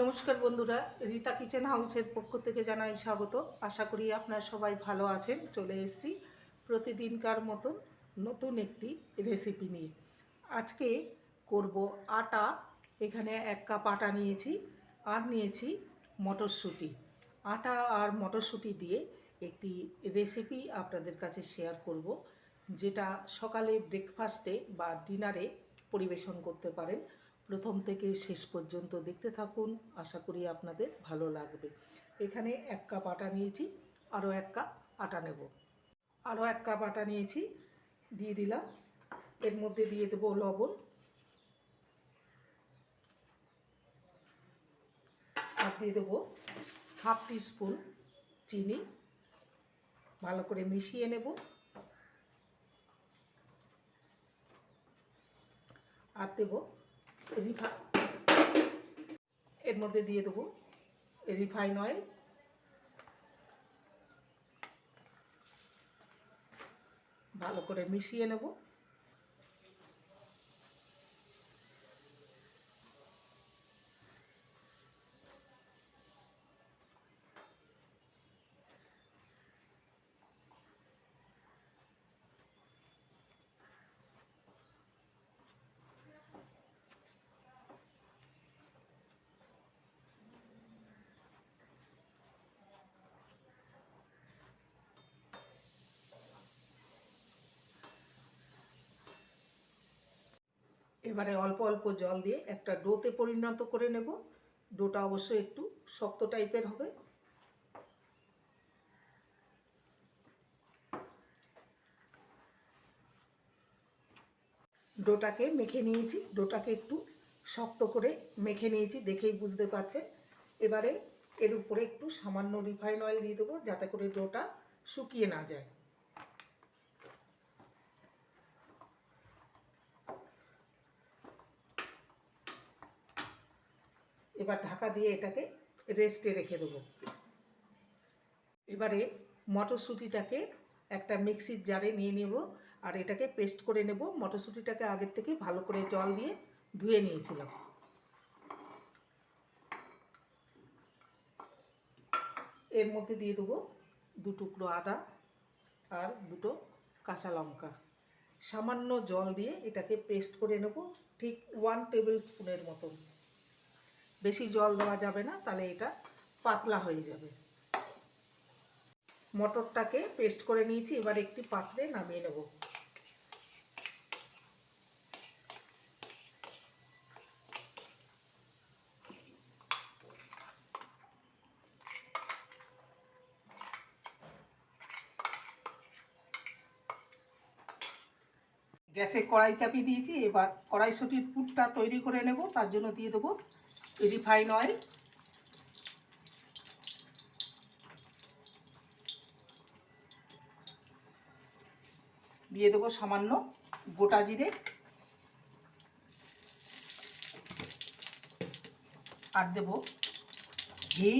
নমস্কার বন্ধুরা, রীতা কিচেন হাউসের পক্ষ থেকে জানাই স্বাগত। আশা করি আপনারা সবাই ভালো আছেন। চলে এসেছি প্রতিদিনকার মতন নতুন একটি রেসিপি নিয়ে। আজকে করব আটা। এখানে এক কাপ আটা নিয়েছি আর নিয়েছি মটরশুঁটি। আটা আর মটরশুঁটি দিয়ে একটি রেসিপি আপনাদের কাছে শেয়ার করব, যেটা সকালে ব্রেকফাস্টে বা ডিনারে পরিবেশন করতে পারেন। প্রথম থেকে শেষ পর্যন্ত দেখতে থাকুন। আশা করি আপনাদের ভালো লাগবে। এখানে এক কাপ আটা নিয়েছি, আরও এক কাপ আটা নেব। আরও এক কাপ আটা নিয়েছি, দিয়ে দিলাম। এর মধ্যে দিয়ে দেবো লবণ। আর দিয়ে দেবো হাফ স্পুন চিনি। ভালো করে মিশিয়ে নেব। আর দেবো এর মধ্যে দিয়ে দেবো রিফাইন অয়েল। ভালো করে মিশিয়ে নেব। এবারে অল্প অল্প জল দিয়ে একটা ডোতে পরিণত করে নেব। ডোটা অবশ্যই একটু শক্ত টাইপের হবে। ডোটাকে মেখে নিয়েছি। ডোটাকে একটু শক্ত করে মেখে নিয়েছি দেখেই বুঝতে পারছেন। এবারে এর উপরে একটু সামান্য রিফাইন অয়েল দিয়ে দেবো যাতে করে ডোটা শুকিয়ে না যায়। এবার ঢাকা দিয়ে এটাকে রেস্টে রেখে দেবো। এবারে মটরশুঁটিটাকে একটা মিক্সির জারে নিয়ে নেব আর এটাকে পেস্ট করে নেব। মটরশুঁটিটাকে আগের থেকে ভালো করে জল দিয়ে ধুয়ে নিয়েছিলাম। এর মধ্যে দিয়ে দেবো দু টুকরো আদা আর দুটো কাঁচা লঙ্কা। সামান্য জল দিয়ে এটাকে পেস্ট করে নেব ঠিক ওয়ান টেবিল স্পুনের মতন। বেশি জল দেওয়া যাবে না, তাহলে এটা পাতলা হয়ে যাবে। মটরটাকে পেস্ট করে নিয়েছি, এবার একটি পাত্রে নামিয়ে নেব। গ্যাসে কড়াই চাপিয়ে দিয়েছি, এবার কড়াইশুটির পুরটা তৈরি করে নেব, তার জন্য দিয়ে দেবো রিফাইন অয়েল দিয়ে দেবো সামান্য গোটা জিরে। আর দেব ঘি।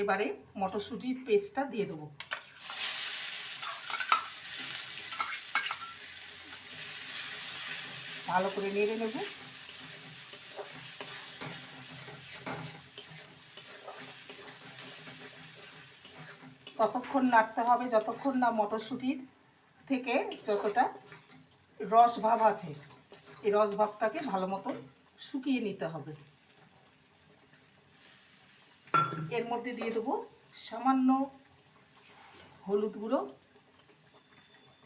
এবারে মটরশুঁটির পেস্টটা দিয়ে দেবো। ভালো করে নেড়ে নেব। ততক্ষণ নাড়তে হবে, যতক্ষণ না মটরশুঁটির থেকে যতটা রস ভাব আছে, এই রস ভাবটাকে ভালো মতো শুকিয়ে নিতে হবে। এর মধ্যে দিয়ে দেবো সামান্য হলুদ গুঁড়ো,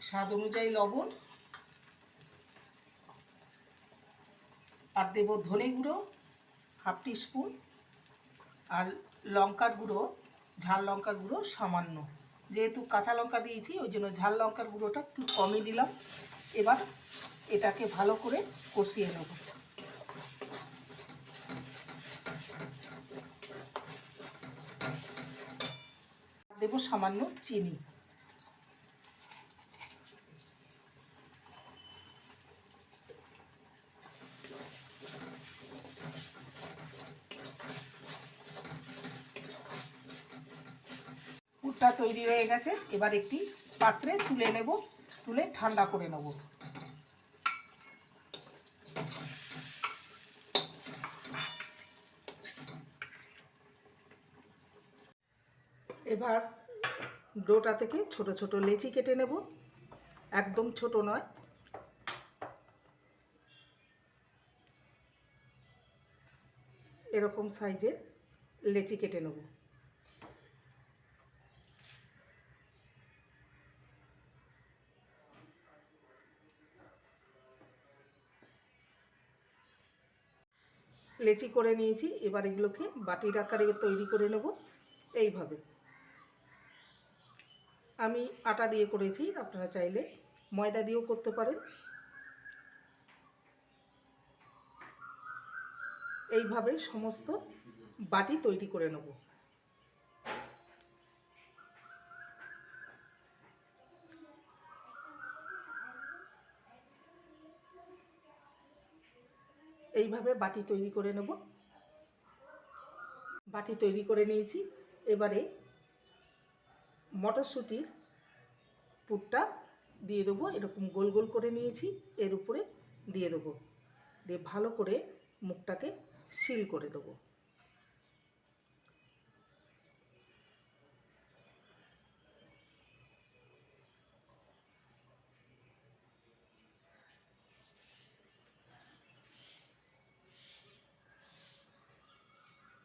স্বাদ অনুযায়ী লবণ আর দেব ধনে গুঁড়ো, হাফ স্পুন আর লঙ্কার গুঁড়ো, ঝাল লঙ্কার গুঁড়ো সামান্য। যেহেতু কাঁচা লঙ্কা দিয়েছি, ওই জন্য ঝাল লঙ্কার গুঁড়োটা একটু কমই দিলাম। এবার এটাকে ভালো করে কষিয়ে নেব। দেব সামান্য চিনি। পুরটা তৈরি হয়ে গেছে। এবার একটি পাত্রে তুলে নেব, তুলে ঠান্ডা করে নেব। এবার ডোটা থেকে ছোট ছোট লেচি কেটে নেব। একদম ছোট নয়। এরকম সাইজের লেচি কেটে নেব। লেচি করে নিয়েছি, এবার এগুলোকে বাটির আকারে তৈরি করে নেব এইভাবে। আমি আটা দিয়ে করেছি, আপনারা চাইলে ময়দা দিয়েও করতে পারেন। এইভাবে সমস্ত বাটি তৈরি করে নেব। এইভাবে বাটি তৈরি করে নেব। বাটি তৈরি করে নিয়েছি। এবারে মটরশুঁটির পুরটা দিয়ে দেবো। এরকম গোল গোল করে নিয়েছি। এর উপরে দিয়ে দেবো। দিয়ে ভালো করে মুখটাকে সিল করে দেবো।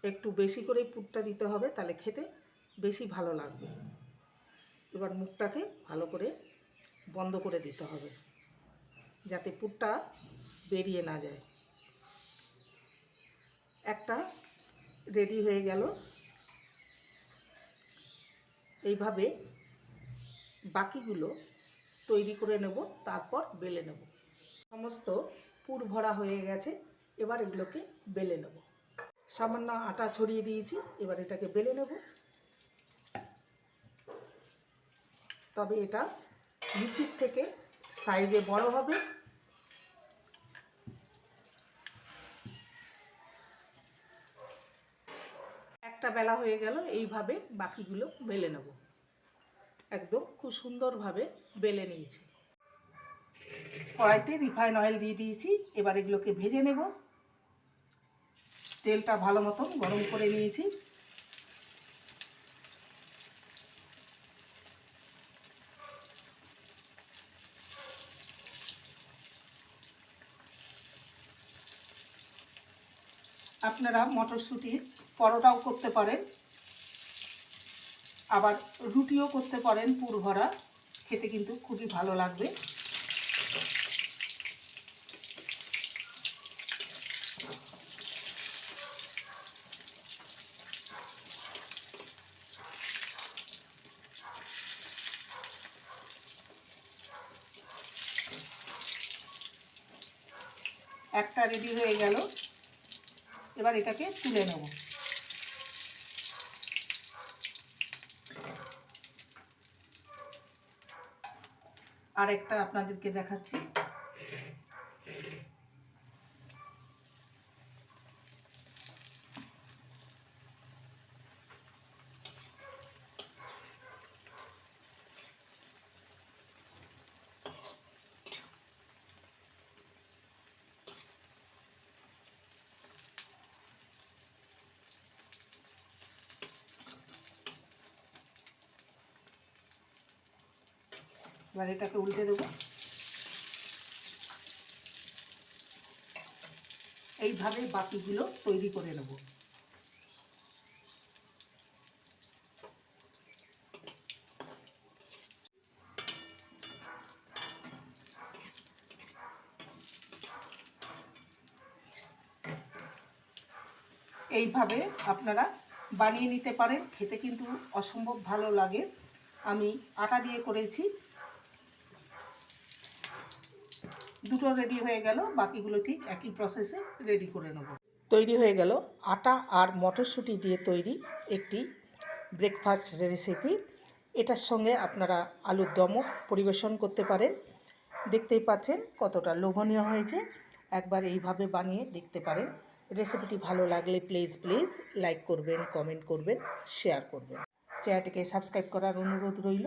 একটু বেশি করে পুরটা দিতে হবে, তাহলে খেতে বেশি ভালো লাগবে। এবার মুখটাকে ভালো করে বন্ধ করে দিতে হবে, যাতে পুরটা বেরিয়ে না যায়। একটা রেডি হয়ে গেল। এইভাবে বাকিগুলো তৈরি করে নেব, তারপর বেলে নেব। সমস্ত পুর ভরা হয়ে গেছে, এবার এগুলোকে বেলে নেব। সামান্য আটা ছড়িয়ে দিয়েছি, এবার এটাকে বেলে নেব। তবে এটা নিচের থেকে সাইজে বড় হবে। একটা বেলা হয়ে গেল, এইভাবে বাকিগুলো বেলে নেব। একদম খুব সুন্দরভাবে বেলে নিয়েছি। কড়াইতে রিফাইন অয়েল দিয়ে দিয়েছি, এবার এগুলোকে ভেজে নেব। তেলটা ভালো মতন গরম করে নিয়েছি। আপনারা মটরশুঁটির পরোটাও করতে পারেন। আবার রুটিও করতে পারেন পুর ভরা খেতে কিন্তু খুবই ভালো লাগবে। একটা রেডি হয়ে গেল। এবার এটাকে তুলে নেব। আর একটা আপনাদেরকে দেখাচ্ছি। এবার এটাকে উল্টে দেবো। এইভাবে বাকিগুলো তৈরি করে নেব। এইভাবে আপনারা বানিয়ে নিতে পারেন, খেতে কিন্তু অসম্ভব ভালো লাগে। আমি আটা দিয়ে করেছি দুটো রেডি হয়ে গেল, বাকিগুলো ঠিক একই প্রসেসে রেডি করে নেব। তৈরি হয়ে গেল। আটা আর মটরশুঁটি দিয়ে তৈরি একটি ব্রেকফাস্ট রেসিপি এটার সঙ্গে আপনারা আলুর দমও পরিবেশন করতে পারেন। দেখতেই পাচ্ছেন কতটা লোভনীয় হয়েছে। একবার এইভাবে বানিয়ে দেখতে পারেন। রেসিপিটি ভালো লাগলে প্লিজ প্লিজ লাইক করবেন কমেন্ট করবেন শেয়ার করবেন। চ্যানেলটিকে সাবস্ক্রাইব করার অনুরোধ রইল।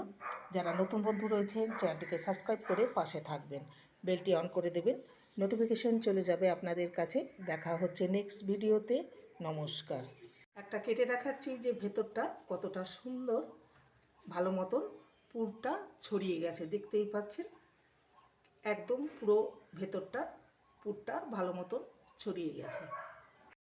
যারা নতুন বন্ধু রয়েছেন, চ্যানেলটিকে সাবস্ক্রাইব করে পাশে থাকবেন। বেলটি অন করে দেবেন। নোটিফিকেশন চলে যাবে আপনাদের কাছে। দেখা হচ্ছে নেক্সট ভিডিওতে। নমস্কার। একটা কেটে দেখাচ্ছি যে ভেতরটা কতটা সুন্দর। ভালো মতন পুরটা ছড়িয়ে গেছে। দেখতেই পাচ্ছেন? একদম পুরো ভেতরটা পুরটা ভালো মতন ছড়িয়ে গেছে।